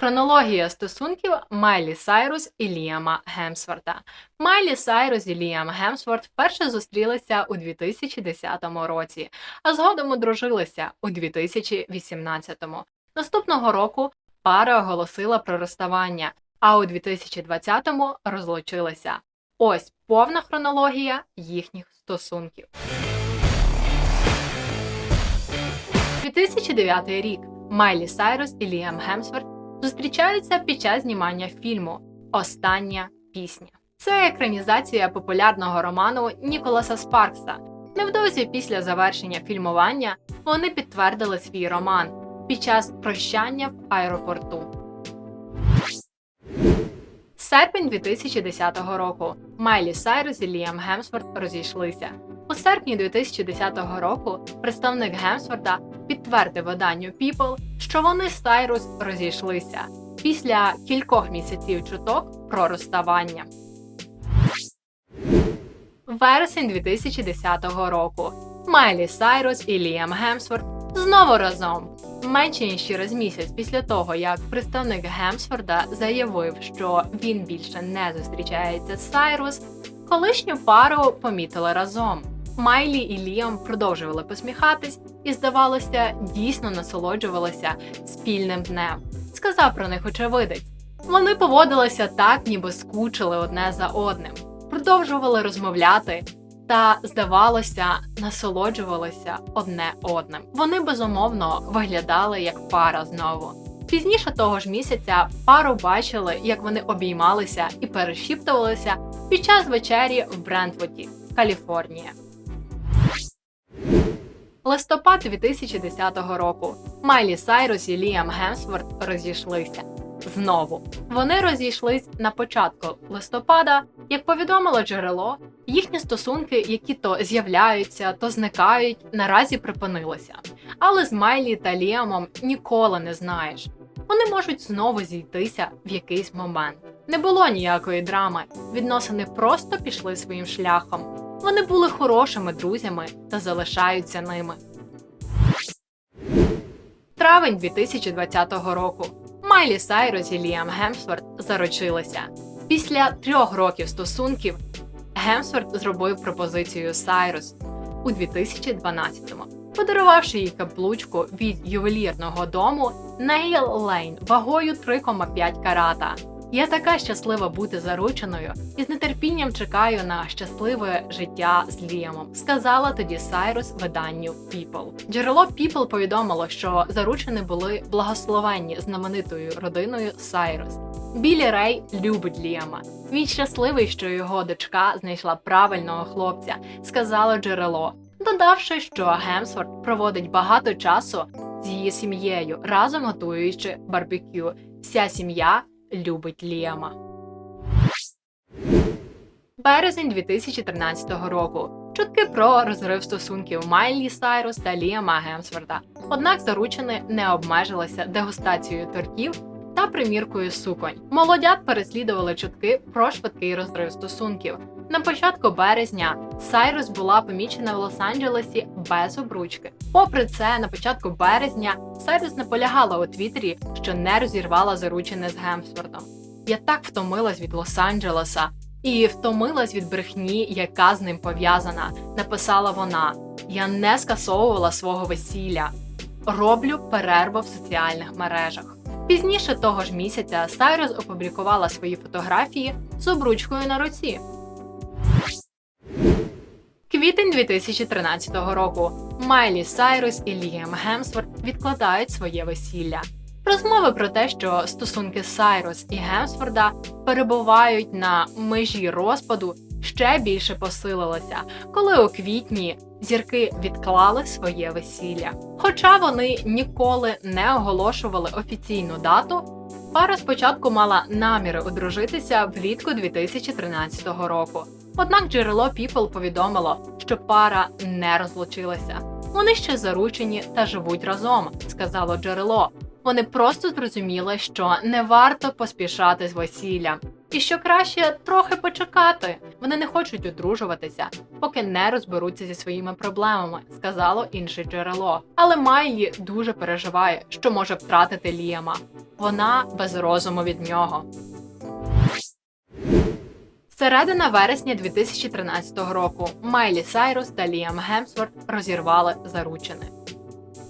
Хронологія стосунків Майлі Сайрус і Ліама Гемсворта. Майлі Сайрус і Ліам Гемсворт вперше зустрілися у 2010 році, а згодом одружилися у 2018. Наступного року пара оголосила про розставання, а у 2020-му розлучилися. Ось повна хронологія їхніх стосунків. 2009 рік Майлі Сайрус і Ліам Гемсворт зустрічаються під час знімання фільму Остання пісня. Це екранізація популярного роману Ніколаса Спаркса. Невдовзі після завершення фільмування вони підтвердили свій роман під час прощання в аеропорту. Серпень 2010 року Майлі Сайрус і Ліам Гемсворт розійшлися. У серпні 2010 року представник Гемсворта підтвердив виданню People, що вони з Сайрус розійшлися після кількох місяців чуток про розставання. Вересень 2010 року Майлі Сайрус і Ліам Гемсворт знову разом. Менше ніж через місяць після того, як представник Гемсфорда заявив, що він більше не зустрічається з Сайрус, колишню пару помітили разом. Майлі і Ліам продовжували посміхатись і, здавалося, дійсно насолоджувалися спільним днем. Сказав про них очевидець. Вони поводилися так, ніби скучили одне за одним, продовжували розмовляти та, здавалося, насолоджувалися одне одним. Вони безумовно виглядали як пара знову. Пізніше того ж місяця пару бачили, як вони обіймалися і перешіптувалися під час вечері в Брентвуді, Каліфорнія. Листопад 2010 року Майлі Сайрус і Ліам Гемсворт розійшлися. Знову вони розійшлись на початку листопада. Як повідомило джерело, їхні стосунки, які то з'являються, то зникають, наразі припинилися. Але з Майлі та Ліамом ніколи не знаєш. Вони можуть знову зійтися в якийсь момент. Не було ніякої драми. Відносини просто пішли своїм шляхом. Вони були хорошими друзями та залишаються ними. Травень 2020 року Майлі Сайрус і Ліам Гемсворт заручилися. Після трьох років стосунків Гемсворт зробив пропозицію Сайрус у 2012-му, подарувавши їй каблучку від ювелірного дому Nail Lane вагою 3,5 карата. Я така щаслива бути зарученою і з нетерпінням чекаю на щасливе життя з Ліамом, сказала тоді Сайрус виданню People. Джерело People повідомило, що заручені були благословенні знаменитою родиною Сайрус. Білі Рей любить Ліама. Він щасливий, що його дочка знайшла правильного хлопця, сказало джерело, додавши, що Гемсворт проводить багато часу з її сім'єю, разом готуючи барбекю. Вся сім'я любить Ліама. Березень 2013 року. Чутки про розрив стосунків Майлі Сайрус та Ліама Гемсворта. Однак заручені не обмежилися дегустацією тортів та приміркою суконь. Молодят переслідували чутки про швидкий розрив стосунків. На початку березня Сайрус була помічена в Лос-Анджелесі без обручки. Попри це, на початку березня Сайрус наполягала у Твіттері, що не розірвала заручене з Гемсвортом. Я так втомилась від Лос-Анджелеса і втомилась від брехні, яка з ним пов'язана. Написала вона: Я не скасовувала свого весілля. Роблю перерву в соціальних мережах. Пізніше того ж місяця Сайрус опублікувала свої фотографії з обручкою на руці. Квітень 2013 року Майлі Сайрус і Ліам Гемсворт відкладають своє весілля. Розмови про те, що стосунки Сайрус і Гемсворда перебувають на межі розпаду, ще більше посилилися, коли у квітні зірки відклали своє весілля. Хоча вони ніколи не оголошували офіційну дату, пара спочатку мала наміри одружитися влітку 2013 року. Однак джерело People повідомило, що пара не розлучилася. Вони ще заручені та живуть разом, сказало джерело. Вони просто зрозуміли, що не варто поспішати з весіллям. І що краще трохи почекати. Вони не хочуть одружуватися, поки не розберуться зі своїми проблемами, сказало інше джерело. Але Майлі дуже переживає, що може втратити Ліама. Вона без розуму від нього. Середина вересня 2013 року Майлі Сайрус та Ліам Гемсворт розірвали заручини.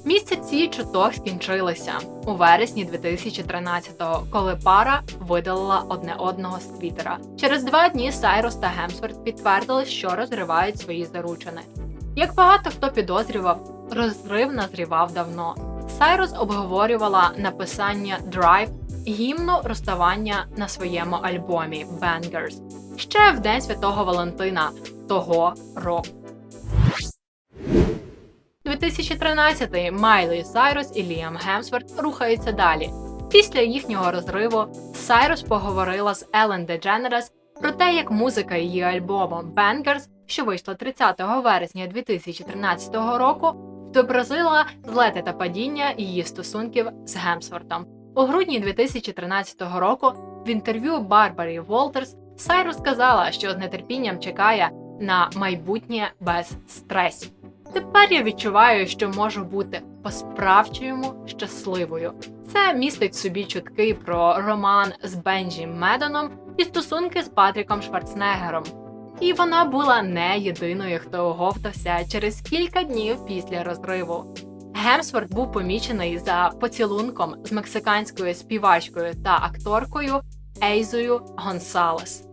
Місяці чуток скінчилися у вересні 2013-го, коли пара видалила одне одного з твіттера. Через два дні Сайрус та Гемсворт підтвердили, що розривають свої заручини. Як багато хто підозрював, розрив назрівав давно. Сайрус обговорювала написання Drive гімну розставання на своєму альбомі Bangers ще в день святого Валентина того року. 2013 Майлі Сайрус і Ліам Гемсворт рухаються далі. Після їхнього розриву Сайрус поговорила з Елен Дедженерес про те, як музика її альбому Bangers, що вийшла 30 вересня 2013 року, відобразила злети та падіння її стосунків з Гемсвортом. У грудні 2013 року в інтерв'ю Барбарі Волтерс Сайрус сказала, що з нетерпінням чекає на майбутнє без стресів. Тепер я відчуваю, що можу бути по-справжньому щасливою. Це містить собі чутки про роман з Бенджі Медоном і стосунки з Патріком Шварценеггером. І вона була не єдиною, хто оговтався через кілька днів після розриву. Гемсворт був помічений за поцілунком з мексиканською співачкою та акторкою Ейзою Гонсалес.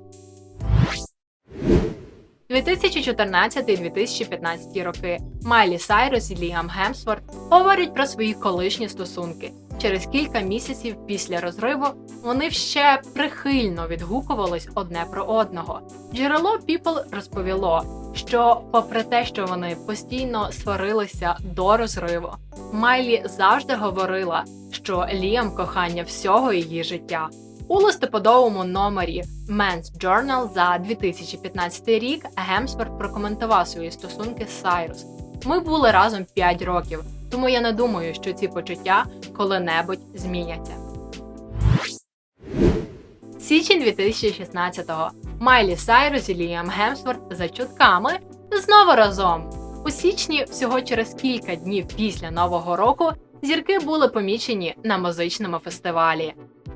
2014-2015 роки Майлі Сайрус і Ліам Гемсворт говорять про свої колишні стосунки. Через кілька місяців після розриву вони ще прихильно відгукувались одне про одного. Джерело People розповіло, що, попри те, що вони постійно сварилися до розриву, Майлі завжди говорила, що Ліам кохання всього її життя. У листопадовому номері Men's Journal за 2015 рік Гемсворт прокоментував свої стосунки з Сайрус. Ми були разом 5 років, тому я не думаю, що ці почуття коли-небудь зміняться. Січень 2016-го Майлі Сайрус і Ліам Гемсворт за чутками знову разом. У січні, всього через кілька днів після нового року, зірки були помічені на музичному фестивалі.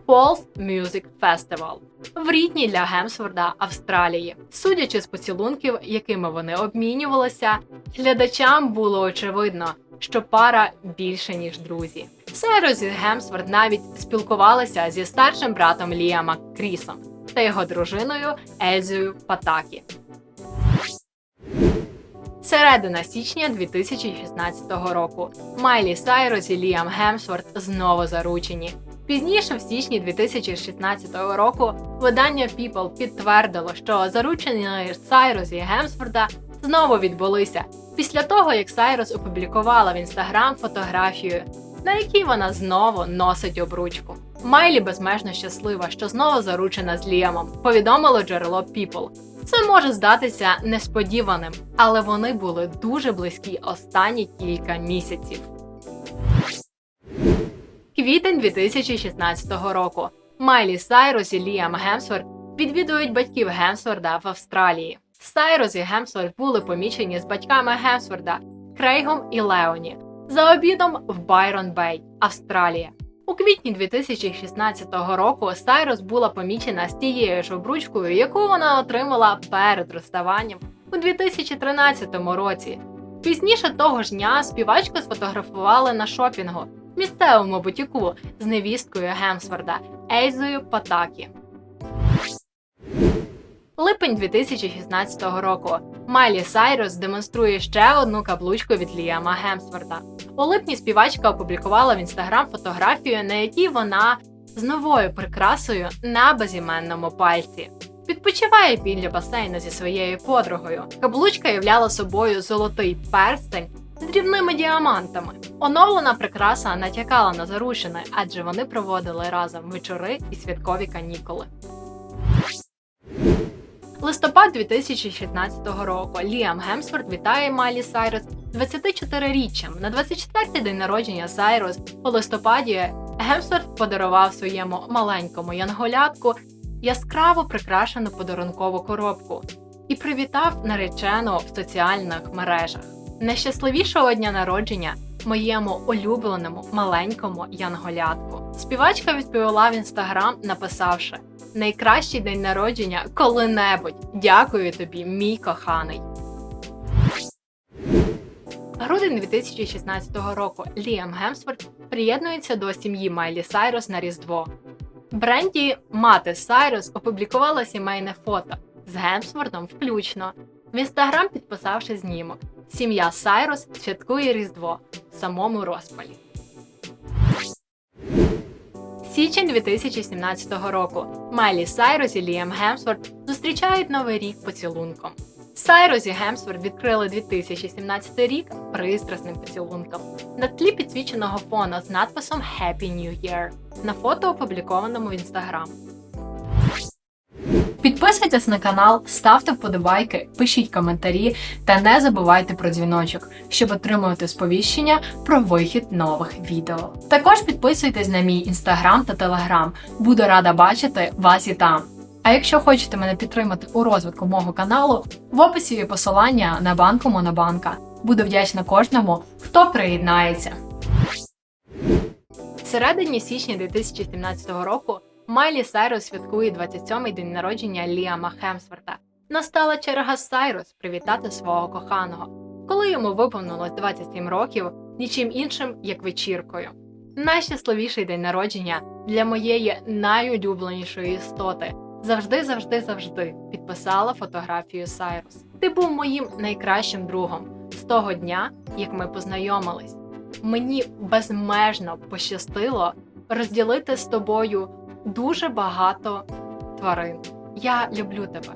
Falls Music Festival в рідній для Гемсворда Австралії. Судячи з поцілунків, якими вони обмінювалися, глядачам було очевидно, що пара більше ніж друзі. Сайрус і Гемсворд навіть спілкувалися зі старшим братом Ліама Крісом та його дружиною Ельзою Патакі. Середина січня 2016 року Майлі Сайрус і Ліам Гемсворт знову заручені. Пізніше, в січні 2016 року, видання People підтвердило, що заручення Сайрус і Гемсфорда знову відбулися після того, як Сайрус опублікувала в інстаграм фотографію, на якій вона знову носить обручку. Майлі безмежно щаслива, що знову заручена з Ліамом, повідомило джерело People. Це може здатися несподіваним, але вони були дуже близькі останні кілька місяців. Квітень 2016 року Майлі Сайрус і Ліам Гемсворт відвідують батьків Гемсворда в Австралії. Сайрус і Гемсворт були помічені з батьками Гемсворда Крейгом і Леоні за обідом в Байрон Бей, Австралія. У квітні 2016 року Сайрус була помічена з тією ж обручкою, яку вона отримала перед розставанням у 2013 році. Пізніше того ж дня співачку сфотографували на шопінгу місцевому бутіку з невісткою Гемсворда Ейзою Патакі. Липень 2016 року Майлі Сайрус демонструє ще одну каблучку від Ліама Гемсворда. У липні співачка опублікувала в інстаграм фотографію, на якій вона з новою прикрасою на безіменному пальці. Відпочиває біля басейну зі своєю подругою. Каблучка являла собою золотий перстень з дрібними діамантами. Оновлена прикраса натякала на зарушене, адже вони проводили разом вечори і святкові канікули. Листопад 2016 року Ліам Гемсворт вітає Майлі Сайрус 24-річчям. На 24-й день народження Сайрус у листопаді Гемсворт подарував своєму маленькому янголятку яскраво прикрашену подарункову коробку і привітав наречену в соціальних мережах. Найщасливішого дня народження моєму улюбленому маленькому янголятку. Співачка відповіла в інстаграм, написавши: Найкращий день народження коли-небудь. Дякую тобі, мій коханий. Грудень 2016 року Ліам Гемсворт приєднується до сім'ї Майлі Сайрус на Різдво. Бренді мати Сайрус опублікувала сімейне фото з Гемсвортом включно. В інстаграм підписавши знімок. Сім'я Сайрус святкує Різдво в самому розпалі. Січень 2017 року Майлі Сайрус і Ліам Гемсворт зустрічають новий рік поцілунком. Сайрус і Гемсворт відкрили 2017 рік пристрасним поцілунком на тлі підсвіченого фона з надписом Happy New Year на фото, опублікованому в інстаграм. Підписуйтесь на канал, ставте вподобайки, пишіть коментарі та не забувайте про дзвіночок, щоб отримувати сповіщення про вихід нових відео. Також підписуйтесь на мій інстаграм та телеграм. Буду рада бачити вас і там. А якщо хочете мене підтримати у розвитку мого каналу, в описі є посилання на банку Монобанка. Буду вдячна кожному, хто приєднається. В середині січня 2017 року Майлі Сайрус святкує 27-й день народження Ліама Хемсворта. Настала черга Сайрус привітати свого коханого, коли йому виповнилось 27 років, нічим іншим, як вечіркою. Найщасливіший день народження для моєї найулюбленішої істоти. Завжди, завжди, завжди підписала фотографію Сайрус. Ти був моїм найкращим другом з того дня, як ми познайомились. Мені безмежно пощастило розділити з тобою дуже багато тварин. Я люблю тебе.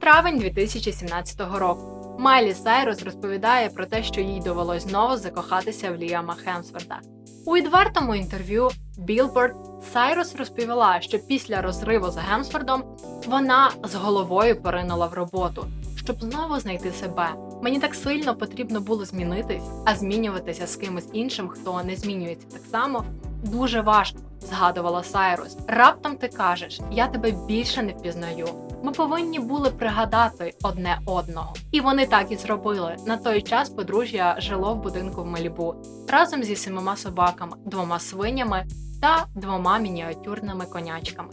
Травень 2017 року. Майлі Сайрус розповідає про те, що їй довелось знову закохатися в Ліама Хемсворта. У відвертому інтерв'ю Billboard Сайрус розповіла, що після розриву з Гемсфордом вона з головою поринула в роботу, щоб знову знайти себе. Мені так сильно потрібно було змінитись, а змінюватися з кимось іншим, хто не змінюється так само, дуже важко. Згадувала Сайрус. Раптом ти кажеш, я тебе більше не впізнаю. Ми повинні були пригадати одне одного. І вони так і зробили. На той час подружжя жило в будинку в Малібу разом зі сімома собаками, двома свинями та двома мініатюрними конячками.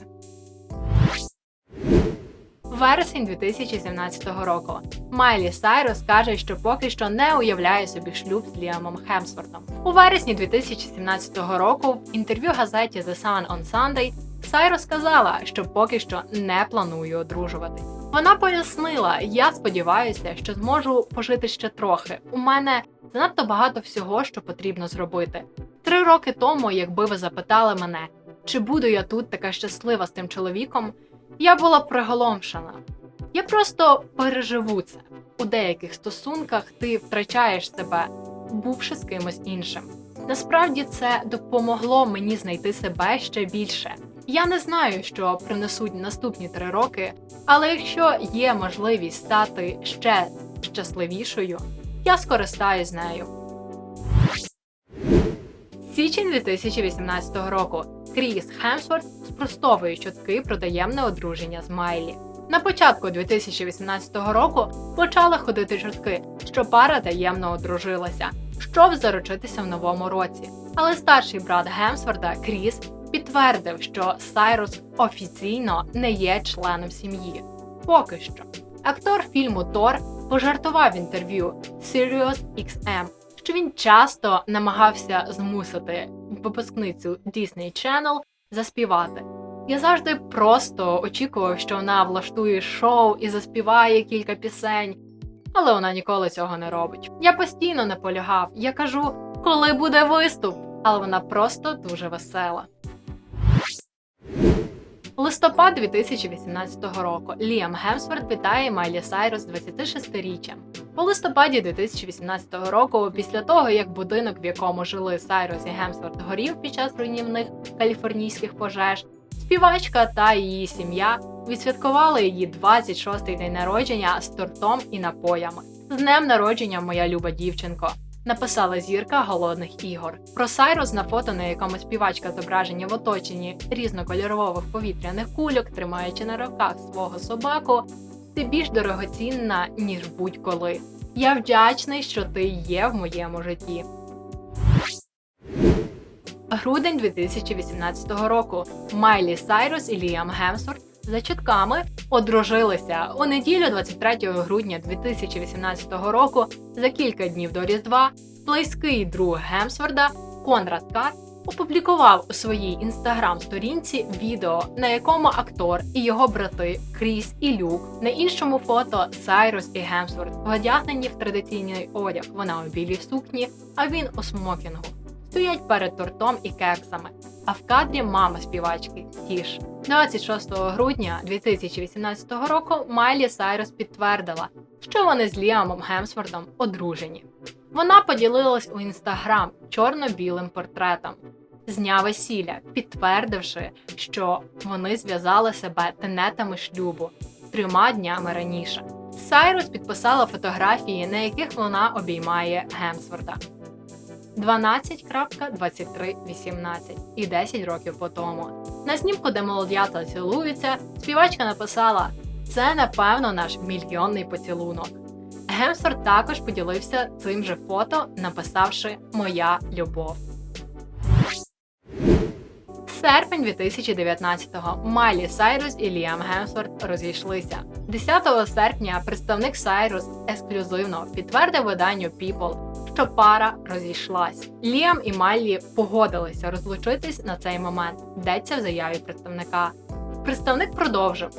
Вересень 2017 року Майлі Сайрус каже, що поки що не уявляє собі шлюб з Ліамом Хемсвортом. У вересні 2017 року в інтерв'ю газеті The Sun on Sunday Сайрус сказала, що поки що не планує одружувати. Вона пояснила: я сподіваюся, що зможу пожити ще трохи. У мене занадто багато всього, що потрібно зробити. Три роки тому, якби ви запитали мене, чи буду я тут така щаслива з тим чоловіком, я була приголомшена. Я просто переживу це. У деяких стосунках ти втрачаєш себе, бувши з кимось іншим. Насправді це допомогло мені знайти себе ще більше. Я не знаю, що принесуть наступні три роки, але якщо є можливість стати ще щасливішою, я скористаюсь нею. Січень 2018 року Кріс Хемсворт спростовує чутки про таємне одруження з Майлі. На початку 2018 року почали ходити чутки, що пара таємно одружилася, щоб заручитися в новому році. Але старший брат Гемсворта Кріс підтвердив, що Сайрус офіційно не є членом сім'ї. Поки що. Актор фільму Тор пожартував інтерв'ю Sirius XM, що він часто намагався змусити випускницю Disney Channel заспівати. Я завжди просто очікував, що вона влаштує шоу і заспіває кілька пісень, але вона ніколи цього не робить. Я постійно наполягав, я кажу, коли буде виступ, але вона просто дуже весела. Листопад 2018 року Ліам Гемсворт вітає Майлі Сайрус з 26-річчям. У листопаді 2018 року, після того як будинок, в якому жили Сайрус і Гемсворт, горів під час руйнівних каліфорнійських пожеж, співачка та її сім'я відсвяткували її 26-й день народження з тортом і напоями. З днем народження, моя люба дівчинко! Написала зірка голодних ігор. Про Сайрус на фото, на якому співачка зображення в оточенні різнокольорових повітряних кульок, тримаючи на руках свого собаку, ти більш дорогоцінна, ніж будь-коли. Я вдячний, що ти є в моєму житті. Грудень 2018 року Майлі Сайрус і Ліам Гемсворт за чутками одружилися у неділю 23 грудня 2018 року. За кілька днів до Різдва близький друг Гемсворда Конрад Кар опублікував у своїй інстаграм-сторінці відео, на якому актор і його брати Кріс і Люк на іншому фото Сайрус і Гемсворт одягнені в традиційний одяг. Вона у білій сукні, а він у смокінгу. Стоять перед тортом і кексами. А в кадрі мама співачки Тіш. 26 грудня 2018 року Майлі Сайрус підтвердила, що вони з Ліамом Гемсвордом одружені. Вона поділилась у інстаграм чорно-білим портретом з дня весілля, підтвердивши, що вони зв'язали себе тенетами шлюбу трьома днями раніше. Сайрус підписала фотографії, на яких вона обіймає Гемсворда. 12.2318 і 10 років по тому. На знімку, де молодята цілуються, співачка написала: Це, напевно, наш мільйонний поцілунок. Гемсворт також поділився цим же фото, написавши Моя любов. Серпень 2019-го Майлі Сайрус і Ліам Гемсворт розійшлися. 10 серпня представник Сайрус ексклюзивно підтвердив виданню People, що пара розійшлась. Ліам і Майлі погодилися розлучитись на цей момент. Йдеться в заяві представника. Представник продовжив.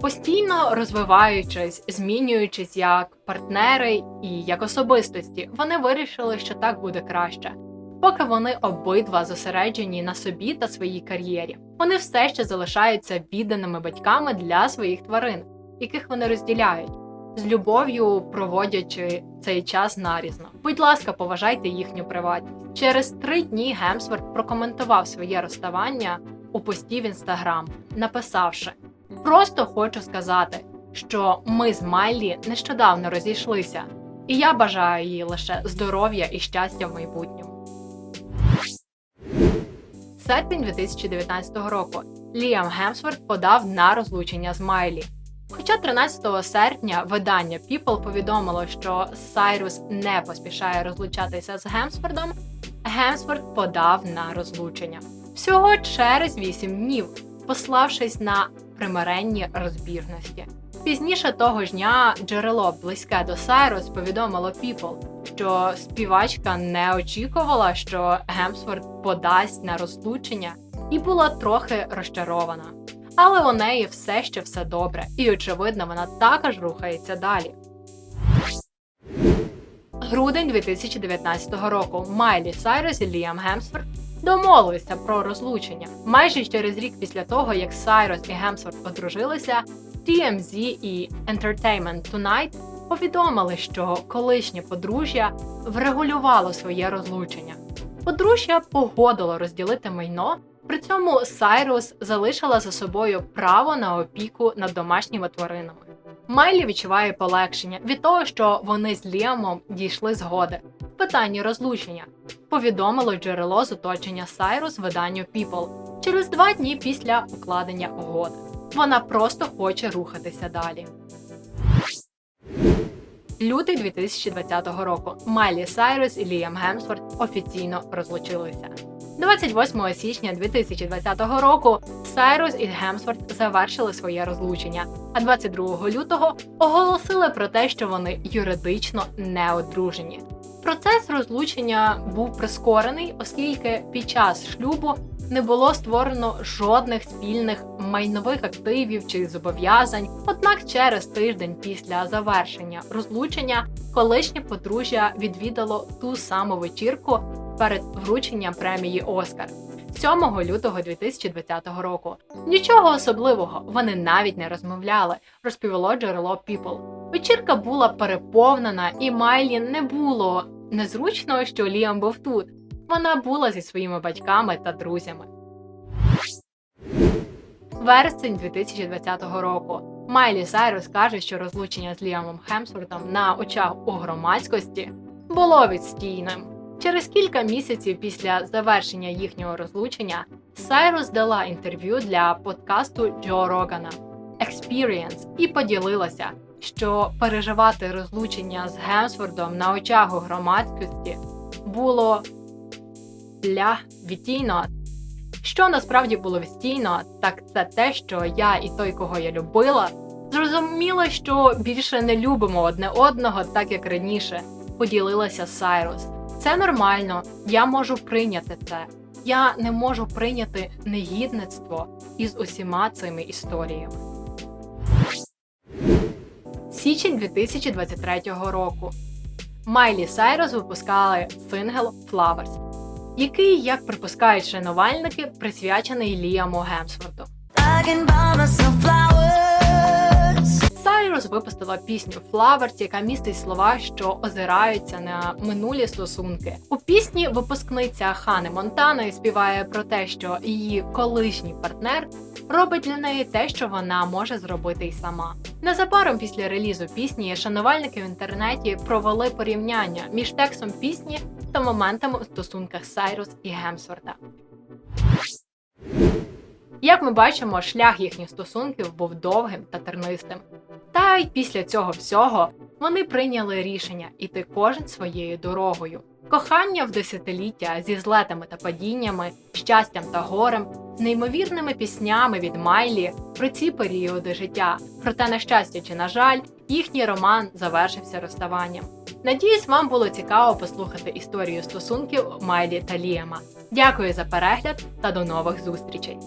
Постійно розвиваючись, змінюючись як партнери і як особистості, вони вирішили, що так буде краще. Поки вони обидва зосереджені на собі та своїй кар'єрі, вони все ще залишаються відданими батьками для своїх тварин, яких вони розділяють, з любов'ю проводячи цей час нарізно. Будь ласка, поважайте їхню приватність. Через три дні Гемсворт прокоментував своє розставання у пості в інстаграм, написавши. Просто хочу сказати, що ми з Майлі нещодавно розійшлися, і я бажаю їй лише здоров'я і щастя в майбутньому. Серпень 2019 року Ліам Гемсворт подав на розлучення з Майлі. Хоча 13 серпня видання People повідомило, що Сайрус не поспішає розлучатися з Гемсфордом, Гемсворт подав на розлучення всього через 8 днів, пославшись на примиренні розбірності. Пізніше того ж дня джерело близьке до Сайрус повідомило People, що співачка не очікувала, що Гемсворт подасть на розлучення, і була трохи розчарована. Але у неї все ще все добре, і очевидно, вона також рухається далі. Грудень 2019 року Майлі Сайрус і Ліам Гемсворт домовилися про розлучення. Майже через рік після того, як Сайрус і Гемсворт одружилися, TMZ і Entertainment Tonight повідомили, що колишнє подружжя врегулювало своє розлучення. Подружжя погодило розділити майно, при цьому Сайрус залишила за собою право на опіку над домашніми тваринами. Майлі відчуває полегшення від того, що вони з Ліамом дійшли згоди в питанні розлучення. Повідомило джерело з оточення Сайрус виданню People через два дні після укладення угоди. Вона просто хоче рухатися далі. Лютий 2020 року Майлі Сайрус і Ліам Гемсворт офіційно розлучилися. 28 січня 2020 року Сайрус і Гемсворт завершили своє розлучення, а 22 лютого оголосили про те, що вони юридично не одружені. Процес розлучення був прискорений, оскільки під час шлюбу не було створено жодних спільних майнових активів чи зобов'язань. Однак, через тиждень після завершення розлучення колишнє подружжя відвідало ту саму вечірку перед врученням премії Оскар. 7 лютого 2020 року нічого особливого вони навіть не розмовляли, розповіло джерело People. Вечірка була переповнена, і Майлі не було незручно, що Ліам був тут. Вона була зі своїми батьками та друзями. Вересень 2020 року. Майлі Сайрус каже, що розлучення з Ліамом Хемсвортом на очах у громадськості було відстійним. Через кілька місяців після завершення їхнього розлучення Сайрус дала інтерв'ю для подкасту Джо Рогана Experience і поділилася, що переживати розлучення з Гемсвордом на очах у громадськості було для відтійно. Що насправді було відстійно, так це те, що я і той, кого я любила, зрозуміла, що більше не любимо одне одного, так як раніше, поділилася Сайрус. Це нормально, я можу прийняти це. Я не можу прийняти негідництво із усіма цими історіями. Січень 2023 року. Майлі Сайрус випускали сингл Flowers, який, як припускають шанувальники, присвячений Ліаму Гемсворту. Сайрус випустила пісню Flowers, яка містить слова, що озираються на минулі стосунки. У пісні випускниця Хани Монтани співає про те, що її колишній партнер робить для неї те, що вона може зробити й сама. Незабаром після релізу пісні шанувальники в інтернеті провели порівняння між текстом пісні та моментами у стосунках Сайрус і Гемсворта. Як ми бачимо, шлях їхніх стосунків був довгим та тернистим. Та й після цього всього вони прийняли рішення іти кожен своєю дорогою. Кохання в десятиліття зі злетами та падіннями, щастям та горем, з неймовірними піснями від Майлі про ці періоди життя. Проте, на щастя чи на жаль, їхній роман завершився розставанням. Надіюсь, вам було цікаво послухати історію стосунків Майлі та Ліама. Дякую за перегляд та до нових зустрічей!